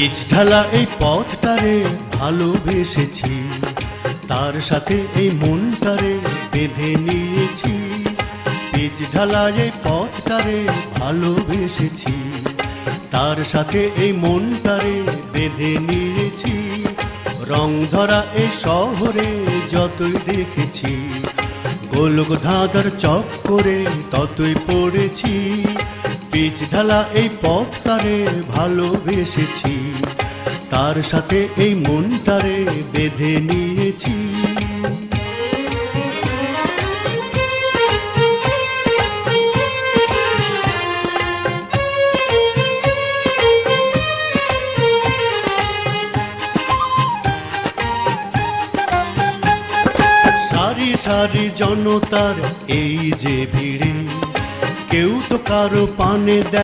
Pitch ঢালা এই পথটারে ভালোবেসেছি। তার সাথে এই মনটারে বেঁধে নিয়েছি। পিচ ঢালা এই পথটারে ভালোবেসেছি। তার সাথে এই মনটারে বেঁধে নিয়েছি। রং ধরা এই শহরে যতই দেখেছি, গোলক ধাঁধার চক্করে ততই পড়েছি। পিচ ঢালা এই পথটারে ভালোবেসেছি। তার সাথে এই মনটারে বেঁধে নিয়েছি। সারি সারি জনতার এই যে ভিড়ে, কেউ তো কারও পানে দেয়